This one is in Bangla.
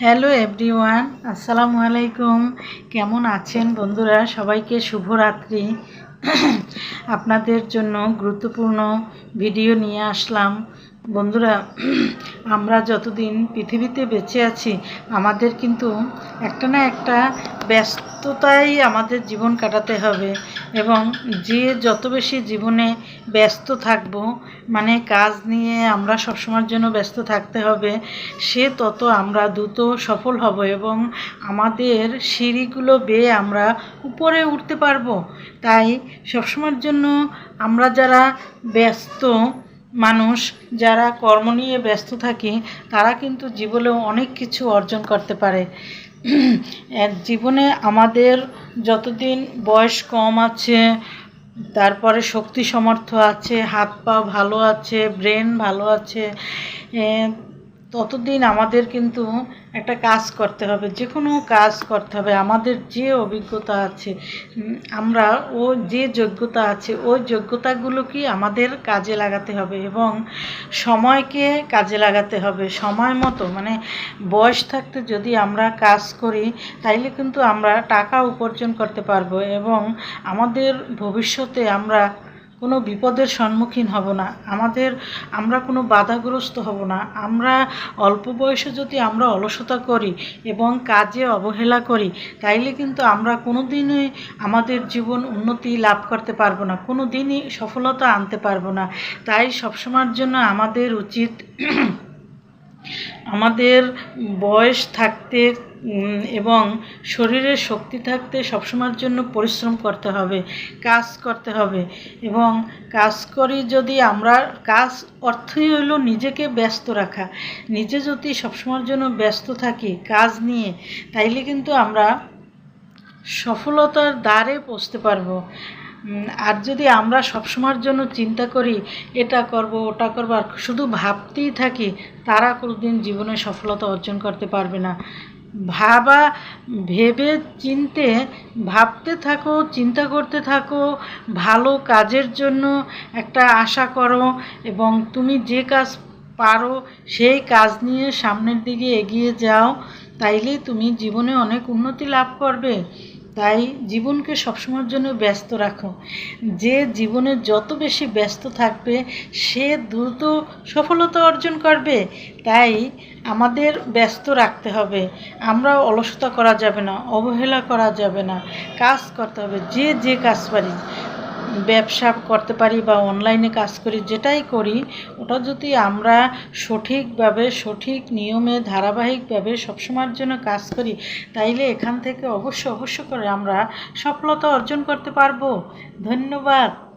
হ্যালো এভরিওয়ান আসসালামু আলাইকুম কেমন আছেন বন্ধুরা? সবাইকে শুভরাত্রি। আপনাদের জন্য গুরুত্বপূর্ণ ভিডিও নিয়ে আসলাম। বন্ধুরা, আমরা যতদিন পৃথিবীতে বেঁচে আছি, আমাদের কিন্তু একটা না একটা ব্যস্ততাই আমাদের জীবন কাটাতে হবে এবং যে যত বেশি জীবনে ব্যস্ত থাকব মানে কাজ নিয়ে আমরা সবসময়ের জন্য ব্যস্ত থাকতে হবে, সে তত আমরা দ্রুত সফল হব এবং আমাদের সিঁড়িগুলো বেয়ে আমরা উপরে উঠতে পারব। তাই সবসময়ের জন্য আমরা যারা ব্যস্ত মানুষ যারা কর্ম নিয়ে ব্যস্ত থাকে, তারা কিন্তু জীবনেও অনেক কিছু অর্জন করতে পারে। জীবনে আমাদের যতদিন বয়স কম আছে, তারপরে শক্তি সমর্থ আছে, হাত পা ভালো আছে, ব্রেন ভালো আছে ততদিন আমাদের কিন্তু একটা কাজ করতে হবে, যে কোনো কাজ করতে হবে। আমাদের যে অভিজ্ঞতা আছে আমরা ও যে যোগ্যতা আছে, ওই যোগ্যতাগুলোকে আমাদের কাজে লাগাতে হবে এবং সময়কে কাজে লাগাতে হবে। সময় মতো মানে বয়স থাকতে যদি আমরা কাজ করি, তাইলে কিন্তু আমরা টাকা উপার্জন করতে পারব এবং আমাদের ভবিষ্যতে আমরা কোনো বিপদের সম্মুখীন হব না। আমাদের, আমরা কোনো বাধাগ্রস্ত হব না। আমরা অল্প বয়সে যদি আমরা অলসতা করি এবং কাজে অবহেলা করি, তাইলে কিন্তু আমরা কোনো দিনই আমাদের জীবন উন্নতি লাভ করতে পারব না। কোনো দিনই সফলতা আনতে পারব না। তাই সবসময়ের জন্য আমাদের উচিত আমাদের বয়স থাকতে এবং শরীরের শক্তি থাকতে সবসময়ের জন্য পরিশ্রম করতে হবে, কাজ করতে হবে এবং কাজ করি যদি আমরা, কাজ অর্থই হলো নিজেকে ব্যস্ত রাখা। নিজে যদি সবসময়ের জন্য ব্যস্ত থাকি কাজ নিয়ে, তাইলে কিন্তু আমরা সফলতার দ্বারে পৌঁছতে পারব। আর যদি আমরা সবসময়ের জন্য চিন্তা করি, এটা করব, ওটা করব, আর শুধু ভাবতেই থাকি, তারা কোনোদিন জীবনে সফলতা অর্জন করতে পারবে না। ভাবা, ভেবে চিনতে, ভাবতে থাকো, চিন্তা করতে থাকো, ভালো কাজের জন্য একটা আশা করো এবং তুমি যে কাজ পারো সেই কাজ নিয়ে সামনের দিকে এগিয়ে যাও, তাইলে তুমি জীবনে অনেক উন্নতি লাভ করবে। তাই জীবনকে সবসময়ের জন্য ব্যস্ত রাখো। যে জীবনে যত বেশি ব্যস্ত থাকবে, সে দ্রুত সফলতা অর্জন করবে। তাই আমাদের ব্যস্ত রাখতে হবে। আমরা অলসতা করা যাবে না, অবহেলা করা যাবে না। কাজ করতে হবে, যে যে কাজ পারি। ব্যবসা করতে পারি বা অনলাইনে কাজ করি, যেটাই করি, ওটা যদি আমরা সঠিকভাবে, সঠিক নিয়মে, ধারাবাহিকভাবে সবসময়ের জন্য কাজ করি, তাইলে এখান থেকে অবশ্য অবশ্য করে আমরা সফলতা অর্জন করতে পারব। ধন্যবাদ।